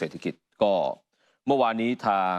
เศรษฐกิจก็เมื่อวานนี้ทาง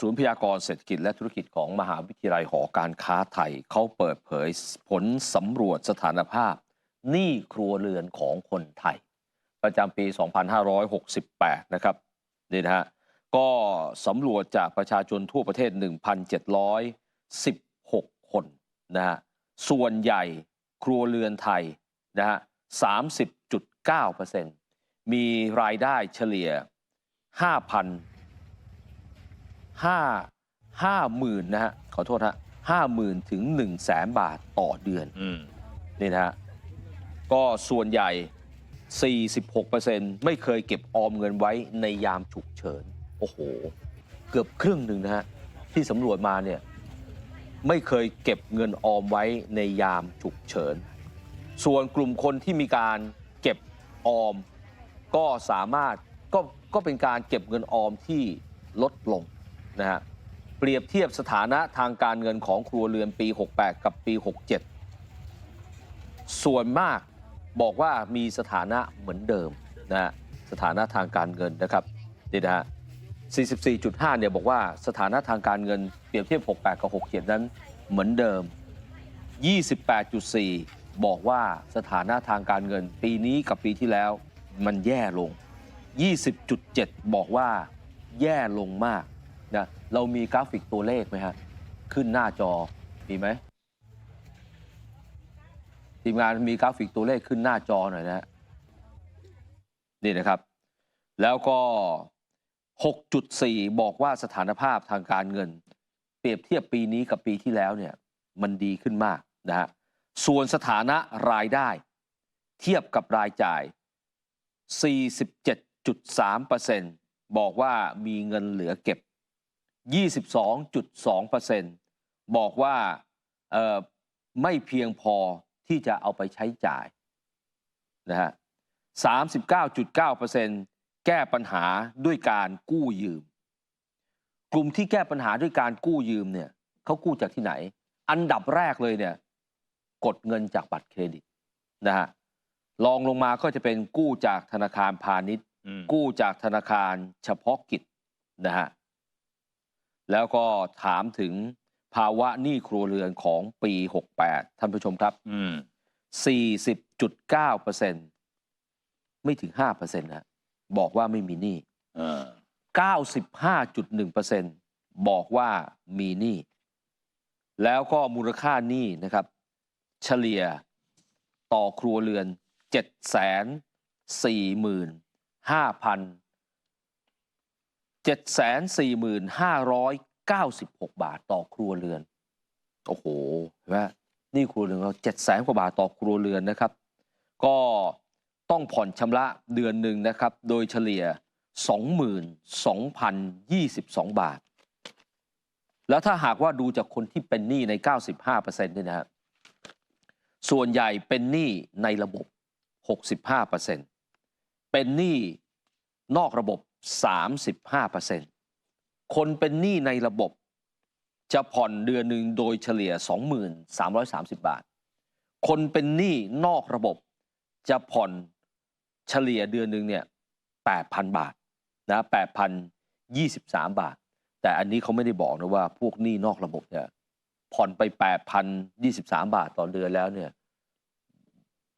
ศูนย์พยากรเศรษฐกิจและธุรกิจของมหาวิทยาลัยหอการค้าไทยเขาเปิดเผยผลสำรวจสถานภาพหนี้ครัวเรือนของคนไทย ประจำปี 2568 นะครับนี่นะฮะก็สำรวจจากประชาชนทั่วประเทศ 1,716 คนนะฮะส่วนใหญ่ครัวเรือนไทยนะฮะ30.9% มีรายได้เฉลี่ย 5,000 5 50,000นะฮะขอโทษฮะ50,000 ถึง 1 0 0 0 0แสนบาทต่อเดือนอืมนี่นะฮะก็ส่วนใหญ่ 46%ไม่เคยเก็บออมเงินไว้ในยามฉุกเฉิน โอ้โห เกือบครึ่งหนึ่งนะฮะที่สำรวจมาเนี่ยไม่เคยเก็บเงินออมไว้ในยามฉุกเฉิน ส่วนกลุ่มคนที่มีการเก็บออม ก็สามารถก็ก็เป็นการเก็บเงินออมที่ลดลงนะฮะเปรียบเทียบสถานะทางการเงินของครัวเรือนปี 68 กับปี 67 ส่วนมากบอกว่ามีสถานะเหมือนเดิมนะฮะสถานะทางการเงินนะครับนี่นะฮะ44.5 เนี่ยบอกว่าสถานะทางการเงินเปรียบเทียบ 68 กับ 67 นั้นเหมือนเดิม 28.4 บอกว่าสถานะทางการเงิน ปีนี้กับปีที่แล้ว มันแย่ลง 20.7 บอกว่าแย่ลงมากนะเรามีกราฟิกตัวเลขไหมฮะ ขึ้นหน้าจอมีไหมทีมงานมีกราฟิกตัวเลขขึ้นหน้าจอหน่อยนะฮะนี่นะครับ แล้วก็ 6.4 บอกว่าสถานภาพทางการเงิน เปรียบเทียบปีนี้กับปีที่แล้วเนี่ยมันดีขึ้นมากนะฮะส่วนสถานะรายได้ เทียบกับรายจ่าย 47.3%บอกว่ามีเงินเหลือเก็บ 22.2%บอกว่าเอ่อไม่เพียงพอที่จะเอาไปใช้จ่ายนะฮะ 39.9%แก้ปัญหาด้วยการกู้ยืม กลุ่มที่แก้ปัญหาด้วยการกู้ยืมเนี่ยเขากู้จากที่ไหน อันดับแรกเลยเนี่ยกดเงินจากบัตรเครดิตนะฮะ รองลงมาก็จะเป็นกู้จากธนาคารพาณิชย์อืมกู้จากธนาคารเฉพาะกิจนะฮะแล้วก็ถามถึงภาวะหนี้ครัวเรือนของปี 68 ท่านผู้ชมครับอืม40.9%ไม่ถึง 5%นะบอกว่าไม่มีหนี้เออ95.1%บอกว่ามีหนี้ แล้วก็มูลค่าหนี้นะครับ เฉลี่ยต่อครัวเรือน 7 4 5 0 0 745,96 บาทต่อครัวเรือน โอ้โหเห็นไหมนี่ครัวเรือนเรา7แสนกว่าบาทต่อครัวเรือนนะครับ ก็ต้องผ่อนชำระเดือนหนึ่งนะครับ โดยเฉลี่ย 22,022 บาท แล้วถ้าหากว่าดูจากคนที่เป็นหนี้ใน 95%เนี่ยนะครับส่วนใหญ่เป็นหนี้ในระบบ 65%เป็นหนี้นอกระบบ 35%คนเป็นหนี้ในระบบ จะผ่อนเดือนหนึ่งโดยเฉลี่ย 2330 บาท คนเป็นหนี้นอกระบบ จะผ่อนเฉลี่ยเดือนหนึ่งเนี่ย8,000 บาทนะ8,023 บาท แต่อันนี้เขาไม่ได้บอกนะว่าพวกหนี้นอกระบบเนี่ยผ่อนไป 8,023 บาทต่อเดือนแล้วเนี่ย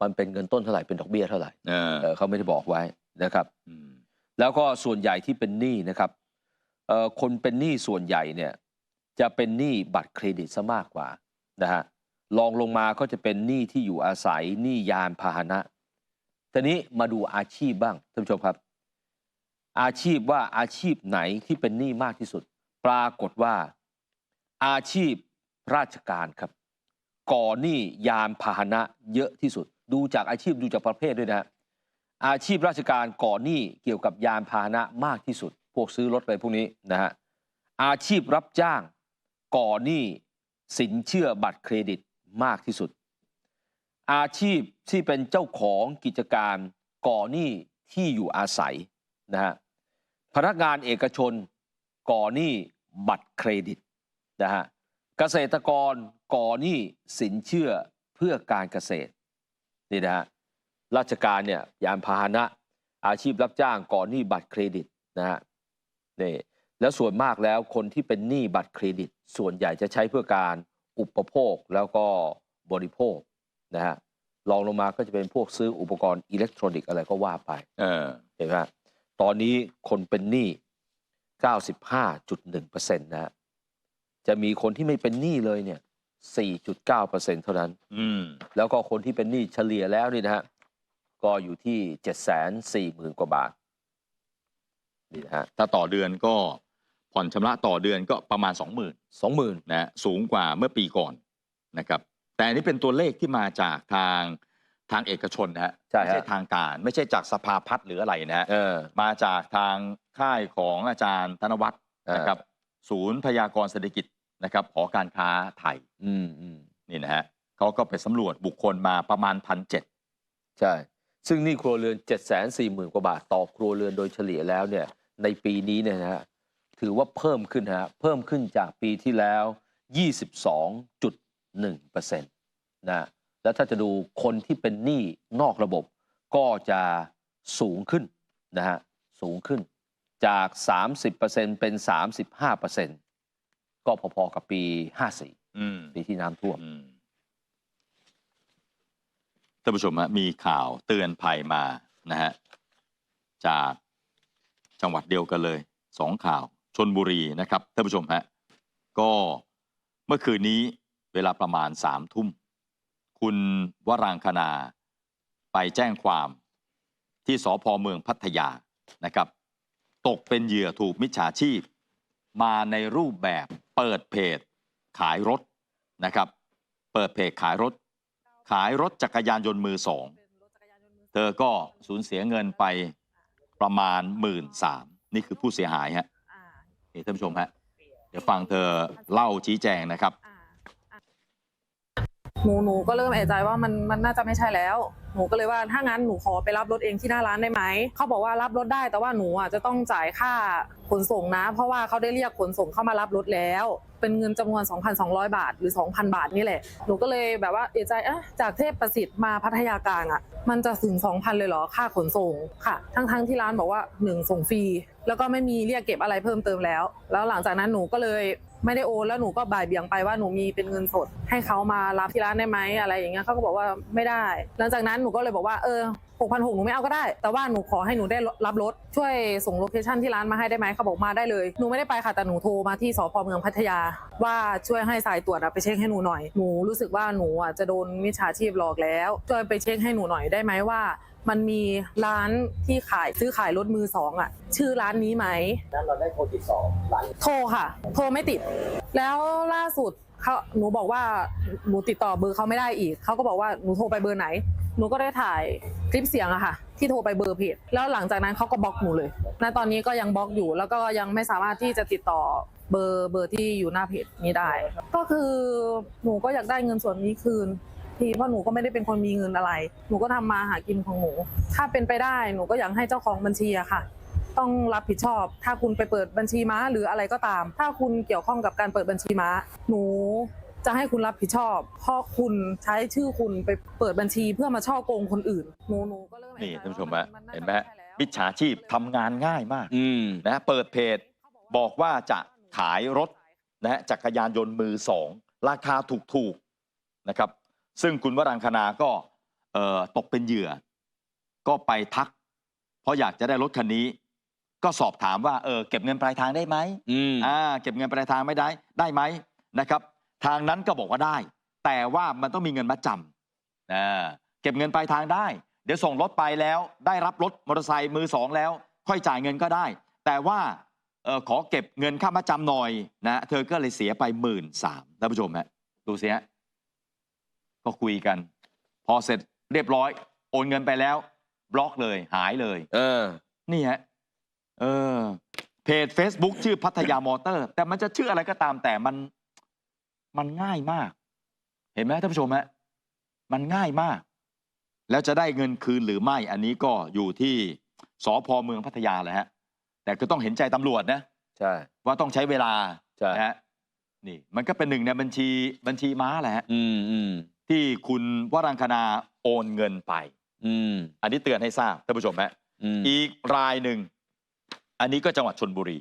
มันเป็นเงินต้นเท่าไหร่เป็นดอกเบี้ยเท่าไหร่เออเออเขาไม่ได้บอกไว้นะครับอืมแล้วก็ส่วนใหญ่ที่เป็นหนี้นะครับเอ่อคนเป็นหนี้ส่วนใหญ่เนี่ยจะเป็นหนี้บัตรเครดิตซะมากกว่านะฮะลองลงมาก็จะเป็นหนี้ที่อยู่อาศัยหนี้ยานพาหนะทีนี้มาดูอาชีพบ้างท่านผู้ชมครับ อาชีพว่าอาชีพไหนที่เป็นหนี้มากที่สุด ปรากฏว่า อาชีพราชการครับ ก่อหนี้ยานพาหนะเยอะที่สุด ดูจากอาชีพดูจากประเภทด้วยนะอาชีพราชการก่อหนี้เกี่ยวกับยานพาหนะมากที่สุด พวกซื้อรถอะไรพวกนี้นะฮะอาชีพรับจ้างก่อหนี้สินเชื่อบัตรเครดิตมากที่สุด อาชีพที่เป็นเจ้าของกิจการก่อหนี้ที่อยู่อาศัยนะฮะพนักงานเอกชนก่อหนี้บัตรเครดิตนะฮะเกษตรกรก่อหนี้สินเชื่อเพื่อการเกษตร นี่นะฮะราชการเนี่ยยานพาหนะ อาชีพรับจ้างก่อนหนี้บัตรเครดิตนะฮะนี่แล้วส่วนมากแล้วคนที่เป็นหนี้บัตรเครดิต ส่วนใหญ่จะใช้เพื่อการอุปโภคแล้วก็บริโภคนะฮะรองลงมาก็จะเป็นพวกซื้ออุปกรณ์อิเล็กทรอนิกส์อะไรก็ว่าไปเออเห็นไหมฮะตอนนี้คนเป็นหนี้ 95.1%นะฮะจะมีคนที่ไม่เป็นหนี้เลยเนี่ย 4.9%เท่านั้นอืมแล้วก็คนที่เป็นหนี้เฉลี่ยแล้วนี่นะฮะ ก็อยู่ที่ 740,000 กว่าบาท นี่นะฮะ ถ้าต่อเดือนก็ผ่อนชำระต่อเดือนก็ประมาณ 20,000 20,000นะฮะสูงกว่าเมื่อปีก่อนนะครับ แต่อันนี้เป็นตัวเลขที่มาจากทางทางเอกชนนะฮะใช่ไม่ฮะใช่ทางการ ไม่ใช่จากสภาพัฒน์หรืออะไรนะฮะเออมาจากทางค่ายของอาจารย์ธนวัฒน์เออนะครับ ศูนย์พยากรณ์เศรษฐกิจ นะครับหอการค้าไทยอืมอืมนี่นะฮะเขาก็ไปสำรวจบุคคลมาประมาณพันเจ็ดใช่ ซึ่งหนี่ครัวเรือน 740,000 กว่าบาทต่อครัวเรือนโดยเฉลี่ยแล้วเนี่ยในปีนี้เนี่ยนะฮะถือว่าเพิ่มขึ้นฮะเพิ่มขึ้นจากปีที่แล้ว 22.1%นะฮะแล้วถ้าจะดูคนที่เป็นหนี้นอกระบบก็จะสูงขึ้นนะฮะสูงขึ้นจาก 30%เป็น 35% ก็พอๆกับปี 54อืมปีที่น้ำท่วมอืมท่านผู้ชมฮะมีข่าวเตือนภัยมานะฮะจากจังหวัดเดียวกันเลยสองข่าวชนบุรีนะครับท่านผู้ชมฮะก็เมื่อคืนนี้เวลาประมาณสามทุ่ม คุณวรางคณาไปแจ้งความที่สพเมืองพัทยานะครับ ตกเป็นเหยื่อถูกมิจฉาชีพ มาในรูปแบบเปิดเพจขายรถนะครับ เปิดเพจขายรถ ขายรถจักรยานยนต์มือสองเธอก็สูญเสียเงินไปประมาณหมื่นสามนี่คือผู้เสียหายฮะนี่ท่านผู้ชมฮะเดี๋ยวฟังเธอเล่าชี้แจงนะครับ หนูหนูก็เริ่มเอะใจว่ามันมันน่าจะไม่ใช่แล้ว หนูก็เลยว่าถ้างั้นหนูขอไปรับรถเองที่หน้าร้านได้ไหมเขาบอกว่ารับรถได้แต่ว่าหนูอะจะต้องจ่ายค่าขนส่งนะ เพราะว่าเขาได้เรียกขนส่งเข้ามารับรถแล้ว เป็นเงินจำนวน 2,200 บาทหรือ 2,000 บาทนี่แหละหนูก็เลยแบบว่าเอะใจอะจากเทพประสิทธิ์มาพัทยากลางอะมันจะถึง 2,000 เลยเหรอค่าขนส่งค่ะ ทั้งทั้งที่ร้านบอกว่า 1 ส่งฟรีแล้วก็ไม่มีเรียกเก็บอะไรเพิ่มเติมแล้ว แล้วหลังจากนั้นหนูก็เลย ไม่ได้โอนแล้วหนูก็บ่ายเบี่ยงไปว่าหนูมีเป็นเงินสด ให้เขามารับที่ร้านได้ไหมอะไรอย่างเงี้ยเขาก็บอกว่าไม่ได้ หลังจากนั้นหนูก็เลยบอกว่าเออ6 6 0 0หกหนูไม่เอาก็ได้ แต่ว่าหนูขอให้หนูได้รับรถช่วยส่งโลเคชั่นที่ร้านมาให้ได้ไหมเขาบอกมาได้เลยหนูไม่ได้ไปค่ะแต่หนูโทรมาที่สพเมืองพัทยา ว่าช่วยให้สายตรวจไปเช็คให้หนูหน่อยหนูรู้สึกว่าหนูอะจะโดนมิจฉาชีพหลอกแล้วช่วยไปเช็คให้หนูหน่อยได้ไหมว่า มันมีร้านที่ขายซื้อขายรถมือสองอะ ชื่อร้านนี้ไหมนั้นเราได้โทรติดต่อร้านโทรค่ะ โทรไม่ติด แล้วล่าสุดเขาหนูบอกว่าหนูติดต่อเบอร์เขาไม่ได้อีก เขาก็บอกว่าหนูโทรไปเบอร์ไหน หนูก็ได้ถ่ายคลิปเสียงอะค่ะ ที่โทรไปเบอร์เพจแล้วหลังจากนั้นเขาก็บล็อกหนูเลยณตอนนี้ก็ยังบล็อกอยู่ แล้วก็ยังไม่สามารถที่จะติดต่อเบอร์เบอร์ที่อยู่หน้าเพจนี้ได้ ก็คือหนูก็อยากได้เงินส่วนนี้คืน ทีเพราะหนูก็ไม่ได้เป็นคนมีเงินอะไร หนูก็ทำมาหากินของหนู ถ้าเป็นไปได้หนูก็อยากให้เจ้าของบัญชีอะค่ะ ต้องรับผิดชอบ ถ้าคุณไปเปิดบัญชีม้าหรืออะไรก็ตาม ถ้าคุณเกี่ยวข้องกับการเปิดบัญชีม้า หนูจะให้คุณรับผิดชอบเพราะคุณใช้ชื่อคุณไปเปิดบัญชีเพื่อมาช่อโกงคนอื่นหนูหนูก็เริ่มนี่เอะใจท่านผู้ชมว่ฮะนเห็นไหมาฮะจะใช่แล้วมิจฉาชีพทำงานง่ายมากอืมนะเปิดเพจบอกว่าจะขายรถนะฮะจักรยานยนต์มือสองราคาถูกๆนะครับ ซึ่งคุณวรังคณาก็เอ่อตกเป็นเหยื่อ ก็ไปทัก เพราะอยากจะได้รถคันนี้ ก็สอบถามว่าเออเก็บเงินปลายทางได้ไหมอืมอ่าเก็บเงินปลายทางไม่ได้ได้ไหมนะครับ ทางนั้นก็บอกว่าได้ แต่ว่ามันต้องมีเงินมัดจำนะเก็บเงินปลายทางได้ เดี๋ยวส่งรถไปแล้ว ได้รับรถมอเตอร์ไซค์มือสองแล้ว ค่อยจ่ายเงินก็ได้ แต่ว่าเออขอเก็บเงินค่ามัดจำหน่อยนะเธอก็เลยเสียไปหมื่นสามท่านผู้ชมฮะดูสิฮะ ก็คุยกัน พอเสร็จเรียบร้อย โอนเงินไปแล้ว บล็อกเลยหายเลย เออ นี่ฮะเออ เพจ Facebook ชื่อพัทยามอเตอร์ แต่มันจะชื่ออะไรก็ตามแต่มันมันง่ายมาก เห็นไหมท่านผู้ชมฮะมันง่ายมาก แล้วจะได้เงินคืนหรือไม่ อันนี้ก็อยู่ที่สพเมืองพัทยาแหละฮะ แต่ก็ต้องเห็นใจตำรวจนะ ใช่ ว่าต้องใช้เวลาใช่นะฮะนี่ มันก็เป็นหนึ่งในบัญชีบัญชีม้าแหละฮะ อืมอืม ที่คุณวรังคณาโอนเงินไป อืม อันนี้เตือนให้ทราบท่านผู้ชมฮะอืมอีกรายหนึ่ง อันนี้ก็จังหวัดชนบุรี